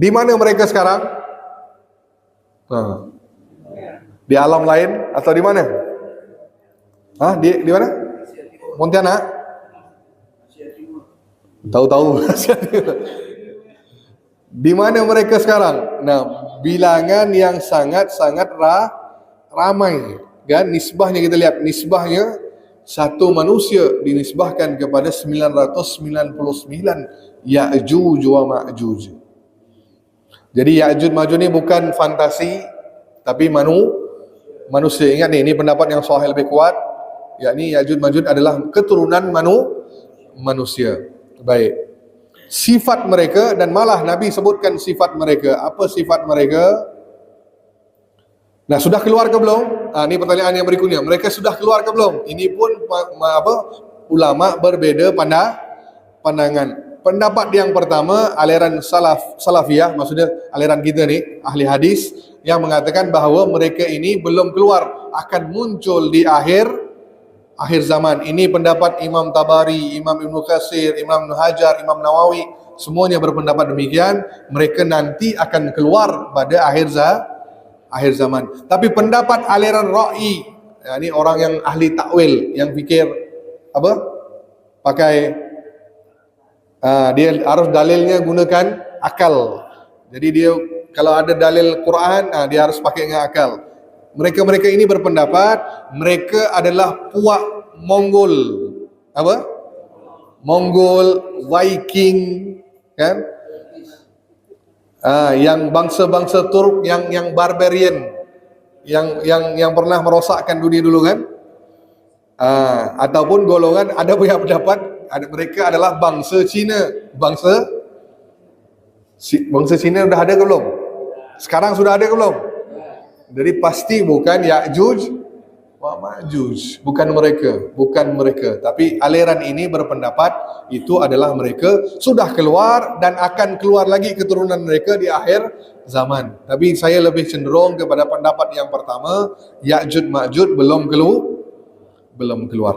Di mana mereka sekarang? Ha. Di alam lain atau di mana? Ha? Di di mana? Pontianak? Tahu-tahu. di mana mereka sekarang? Nah, bilangan yang sangat-sangat ra, ramai. Kan? Nisbahnya kita lihat. Nisbahnya satu manusia dinisbahkan kepada 999 Ya'juj wa Ma'juj. Jadi Ya'juj Ma'juj ni bukan fantasi tapi manu manusia. Ingat ni, ini pendapat yang sahih lebih kuat. Yakni Ya'juj Ma'juj adalah keturunan manu manusia. Baik. Sifat mereka dan malah Nabi sebutkan sifat mereka. Apa sifat mereka? Nah, sudah keluar ke belum? Ah, ini pertanyaan yang berikutnya. Mereka sudah keluar ke belum? Ini pun apa? Ulama berbeza pada pandangan. Pendapat yang pertama aliran salaf salafiyah maksudnya aliran kita ni ahli hadis yang mengatakan bahawa mereka ini belum keluar akan muncul di akhir akhir zaman. Ini pendapat Imam Tabari, Imam Ibn Qasir, Imam Ibn Hajar, Imam Nawawi semuanya berpendapat demikian. Mereka nanti akan keluar pada akhir zaman akhir zaman. Tapi pendapat aliran ra'i, ya, ini orang yang ahli takwil, yang fikir apa? Pakai uh, dia harus dalilnya gunakan akal. Jadi dia kalau ada dalil Quran, uh, dia harus pakai dengan akal. Mereka-mereka ini berpendapat mereka adalah puak Mongol. Apa? Mongol, Viking, kan? Ah, yang bangsa-bangsa Turk yang yang barbarian yang yang yang pernah merosakkan dunia dulu kan? Ah, ataupun golongan ada punya pendapat ada mereka adalah bangsa Cina, bangsa bangsa Cina sudah ada ke belum? Sekarang sudah ada ke belum? Jadi pasti bukan Ya'juj Ma'juj, bukan mereka, bukan mereka. Tapi aliran ini berpendapat itu adalah mereka sudah keluar dan akan keluar lagi keturunan mereka di akhir zaman. Tapi saya lebih cenderung kepada pendapat yang pertama, Ya'juj Ma'juj belum keluar, belum keluar.